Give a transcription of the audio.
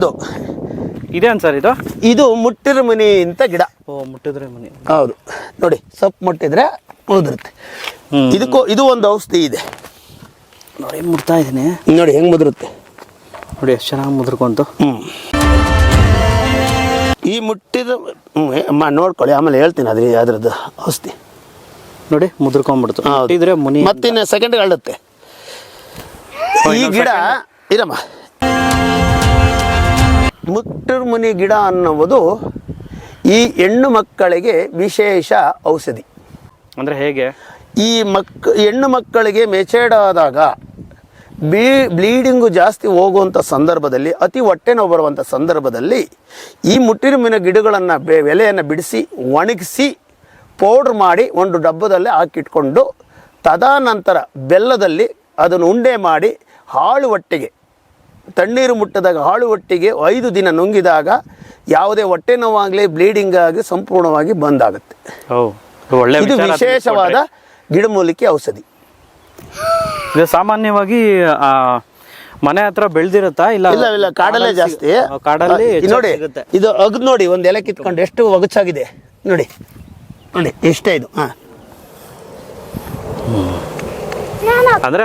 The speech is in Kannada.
ಇದು. ಇದೇನು ಸರ್ ಇದು? ಇದು ಮುಟ್ಟಿರ ಮನಿ ಅಂತ ಗಿಡ. ಓ ಮುಟ್ಟಿದ್ರೆ ಮನಿ. ಹೌದು. ನೋಡಿ ಸೊಪ್ಪು ಮುಟ್ಟಿದ್ರೆ ಮುದುರುತ್ತೆ. ಇದಕ್ಕೂ ಇದು ಒಂದು ಔಷಧಿ ಇದೆ. ನೋಡಿ ಮುಟ್ತಾ ಇದ್ದೀನಿ. ನೋಡಿ ಹೆಂಗ್ ಮುದುರುತ್ತೆ. ನೋಡಿ ಎಷ್ಟು ಚೆನ್ನಾಗಿ ಮುದ್ರಕೊಂತು. ಈ ಮುಟ್ಟಿದ ಹ್ಮ್, ನೋಡ್ಕೊಳ್ಳಿ ಆಮೇಲೆ ಹೇಳ್ತೀನಿ ಅದ್ರ ಅದ್ರದ್ದು ಔಷಧಿ. ನೋಡಿ ಮುದ್ರಕೊಂಡ್ಬಿಡ್ತು ಹೌದು. ಮುಟ್ಟಿದ್ರೆ ಮುನಿ ಮತ್ತಿನ್ನು ಸೆಕೆಂಡ್ ಅಳುತ್ತೆ ಈ ಗಿಡ ಇರಮ್ಮ. ಮುಟ್ಟಿರ ಮುನಿ ಗಿಡ ಅನ್ನುವುದು ಈ ಹೆಣ್ಣು ಮಕ್ಕಳಿಗೆ ವಿಶೇಷ ಔಷಧಿ. ಅಂದರೆ ಹೇಗೆ? ಈ ಮಕ್ಕ ಹೆಣ್ಣು ಮಕ್ಕಳಿಗೆ ಮೆಚೇಡ್ ಆದಾಗ ಬೀ ಬ್ಲೀಡಿಂಗು ಜಾಸ್ತಿ ಹೋಗುವಂಥ ಸಂದರ್ಭದಲ್ಲಿ ಅತಿ ಹೊಟ್ಟೆ ನೋವು ಬರುವಂಥ ಸಂದರ್ಭದಲ್ಲಿ ಈ ಮುಟ್ಟಿರುಮಿನ ಗಿಡಗಳನ್ನು ಬೆ ಎಲೆಯನ್ನು ಬಿಡಿಸಿ ಒಣಗಿಸಿ ಪೌಡ್ರ್ ಮಾಡಿ ಒಂದು ಡಬ್ಬದಲ್ಲಿ ಹಾಕಿಟ್ಕೊಂಡು ತದನಂತರ ಬೆಲ್ಲದಲ್ಲಿ ಅದನ್ನು ಉಂಡೆ ಮಾಡಿ ಹಾಳು ಹೊಟ್ಟೆಗೆ ತಣ್ಣೀರು ಮುಟ್ಟದಾಗ ಹಾಳು ಹೊಟ್ಟೆಗೆ ಐದು ದಿನ ನುಂಗಿದಾಗ ಯಾವುದೇ ಹೊಟ್ಟೆ ನೋವಾಗಲಿ ಬ್ಲೀಡಿಂಗ್ ಆಗಿ ಸಂಪೂರ್ಣವಾಗಿ ಬಂದ್ ಆಗುತ್ತೆ ಇದು ವಿಶೇಷವಾದ ಗಿಡಮೂಲಿಕೆ ಔಷಧಿ. ಇದು ಸಾಮಾನ್ಯವಾಗಿ ಮನೆ ಹತ್ರ ಬೆಳ್ದಿರುತ್ತಾ? ಇಲ್ಲ ಇಲ್ಲ ಇಲ್ಲ ಕಾಡಲ್ಲೇ ಜಾಸ್ತಿ. ಕಾಡಲ್ಲಿ ನೋಡಿ ಇದು ಅಗ್ ನೋಡಿ ಒಂದು ಎಲೆ ಕಿತ್ಕೊಂಡು ಎಷ್ಟು ಒಗಚಾಗಿದೆ. ನೋಡಿ ನೋಡಿ ಇಷ್ಟೇ ಇದು ಹಾಂ. ಅಂದ್ರೆ